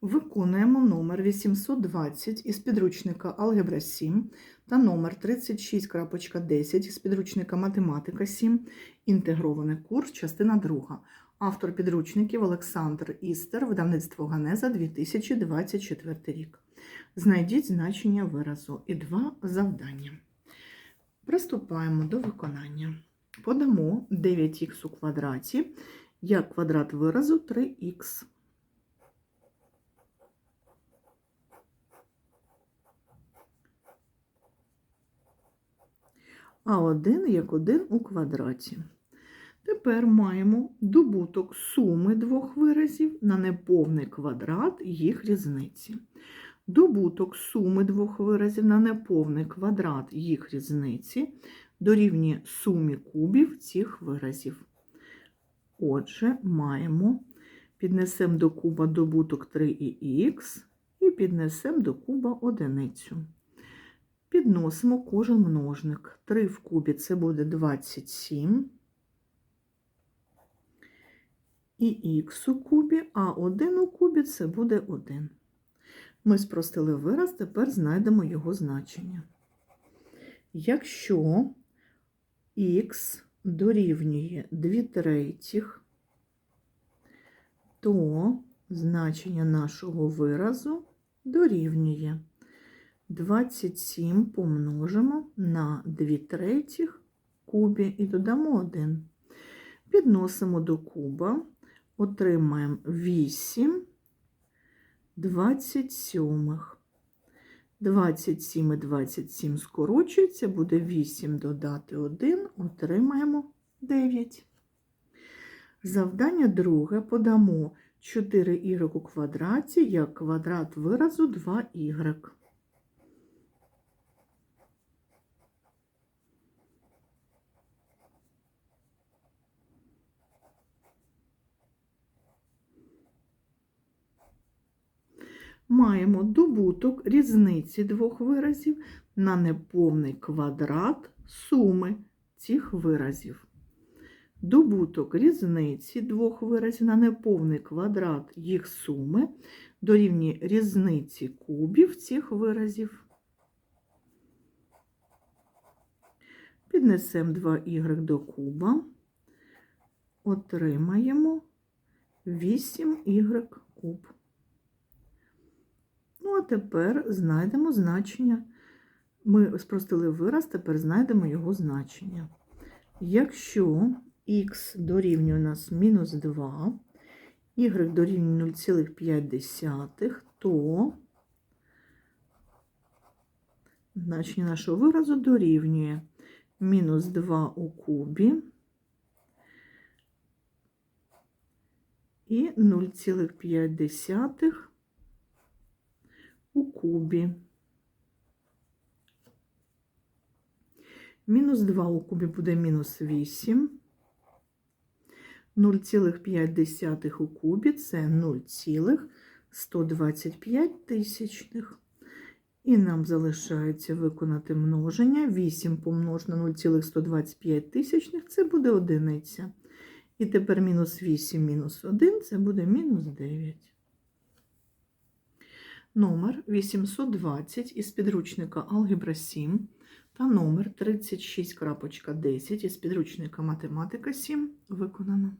Виконуємо номер 820 із підручника Алгебра 7 та номер 36.10 із підручника Математика 7. Інтегрований курс, частина 2. Автор підручників Олександр Істер, видавництво Ганеза 2024 рік. Знайдіть значення виразу і два завдання. Приступаємо до виконання. Подамо 9х у квадраті як квадрат виразу 3х. А1 як 1 у квадраті. Тепер маємо добуток суми двох виразів на неповний квадрат їх різниці. Добуток суми двох виразів на неповний квадрат їх різниці дорівнює сумі кубів цих виразів. Отже, маємо, піднесемо до куба добуток 3х і піднесемо до куба одиницю. Підносимо кожен множник. 3 в кубі це буде 27. І х у кубі, а 1 у кубі це буде 1. Ми спростили вираз, тепер знайдемо його значення. Якщо х дорівнює 2 третіх, то значення нашого виразу дорівнює 27 помножимо на 2 третіх кубі і додамо 1. Підносимо до куба, отримаємо 8 27. 27 і 27 скорочується, буде 8 додати 1, отримаємо 9. Завдання друге подамо 4y у квадраті як квадрат виразу 2y. Маємо добуток різниці двох виразів на неповний квадрат суми цих виразів. Добуток різниці двох виразів на неповний квадрат їх суми дорівнює різниці кубів цих виразів. Піднесемо 2y до куба, отримаємо 8y куб. А тепер знайдемо значення. Ми спростили вираз, тепер знайдемо його значення. Якщо х дорівнює у нас мінус 2, y дорівнює 0,5, то значення нашого виразу дорівнює мінус 2 у кубі і 0,5 у кубі. Мінус 2 у кубі буде мінус 8. 0,5 у кубі це 0,125 тисячних. І нам залишається виконати множення. 8 помножено на 0,125 тисячних це буде одиниця. І тепер мінус 8 мінус 1 це буде мінус 9 номер 820 із підручника Алгебра 7 та номер 36.10 із підручника Математика 7 виконано.